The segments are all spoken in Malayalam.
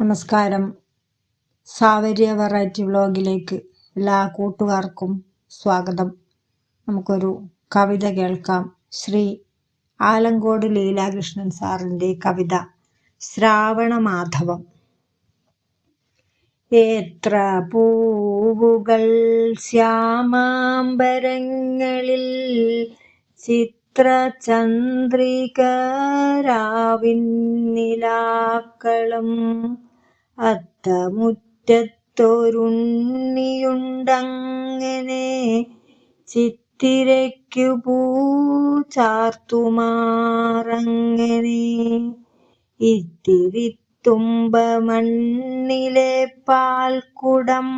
നമസ്കാരം. സാവര്യ വെറൈറ്റി വ്ലോഗിലേക്ക് എല്ലാ കൂട്ടുകാർക്കും സ്വാഗതം. നമുക്കൊരു കവിത കേൾക്കാം. ശ്രീ ആലങ്കോട് ലീലാകൃഷ്ണൻ സാറിന്റെ കവിത ശ്രാവണമാധവം എത്ര പൂവുകൾ ശ്യാമാംബരങ്ങളിൽ ചിത്രചന്ദ്രികരാവിന്നിലാക്കളും അത്തമുറ്റത്തൊരുണ്ണിയുണ്ടങ്ങനെ ചിത്തിരയ്ക്കു പൂ ചാർത്തുമാറങ്ങനെ തുമ്പ മണ്ണിലെ പാൽക്കുടം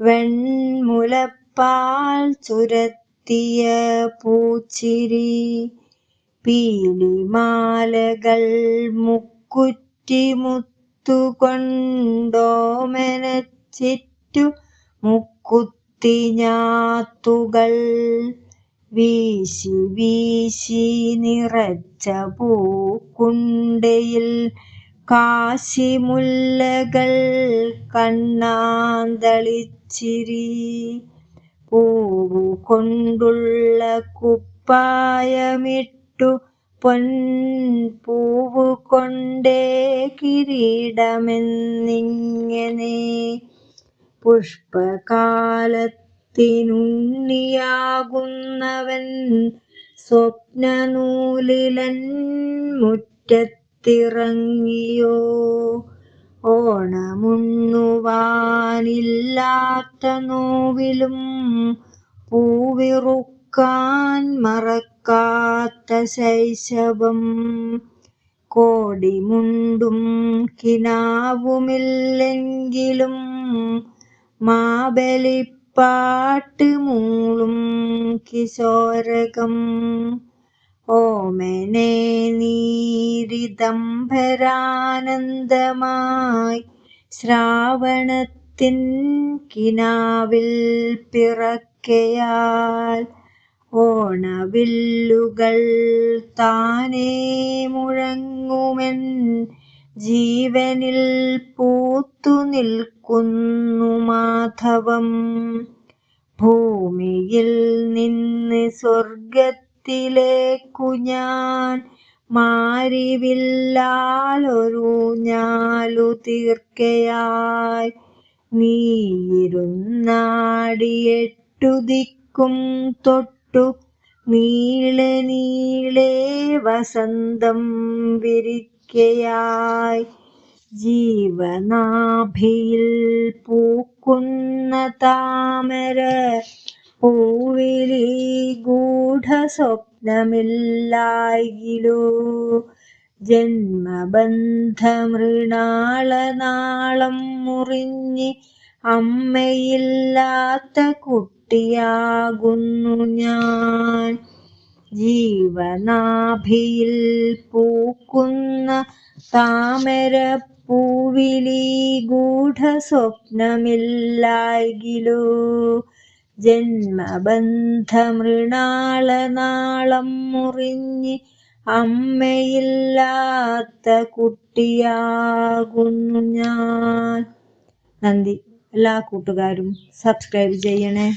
വെൺമുലപ്പാൽ ചുരത്തിയ പൂച്ചിരി പീലിമാലകൾ മുക്കുറ്റിമുത്ത് മുത്തുകൊണ്ടോമനച്ചിറ്റു മുക്കുത്തി ഞാത്തുകൾ വീശി വീശി നിറച്ച പൂക്കുണ്ടയിൽ കാശിമുല്ലകൾ കണ്ണാന്തളിച്ചിരി. പൂവു കൊണ്ടുള്ള കുപ്പായമിട്ടു പൊൻപൂവു കൊണ്ടേ കിരീടമെന്നിങ്ങനെ പുഷ്പകാലത്തിനുണ്ണിയാകുന്നവൻ സ്വപ്നനൂലിലൻ മുറ്റത്തിറങ്ങിയോ? ഓണമുണ്ണുവാനില്ലാത്ത നോവിലും പൂവിറുക്കാൻ മറക്ക കാത്ത ശൈശവം കോടിമുണ്ടും കിനാവുമില്ലെങ്കിലും മാബലിപ്പാട്ട് മൂളും കിശോരകം. ഓമനെ നീരിതംഭരാനന്ദമായി ശ്രാവണത്തിൻ കിനാവിൽ പിറക്കയാൽ ഓണവില്ലുകൾ താനേ മുഴങ്ങുമെൻ ജീവനിൽ പൂത്തു നിൽക്കുന്നു മാധവം. ഭൂമിയിൽ നിന്ന് സ്വർഗത്തിലേക്കു ഞാൻ മാരിവില്ലാലൊരു ഞാലു തീർക്കയായി. നീയിരുന്നാടിയെട്ടു ദിക്കും തൊട്ട് തൊട്ടു നീളെ നീളെ വസന്തം വിരിക്കയായി. ജീവനാഭിയിൽ പൂക്കുന്ന താമര പൂവിലി ഗൂഢ സ്വപ്നമില്ലായിലോ ജന്മബന്ധമൃണാളനാളം മുറിഞ്ഞ് അമ്മയില്ലാത്ത കുട്ടി കുട്ടിയാകുന്നു ഞാൻ. ജീവനാഭിയിൽ പൂക്കുന്ന ഗൂഢ സ്വപ്നമില്ലായിലോ ജന്മബന്ധമൃണാളനാളം മുറിഞ്ഞ് അമ്മയില്ലാത്ത കുട്ടിയാകുന്നു ഞാൻ. നന്ദി. എല്ലാ കൂട്ടുകാരും സബ്സ്ക്രൈബ് ചെയ്യണേ.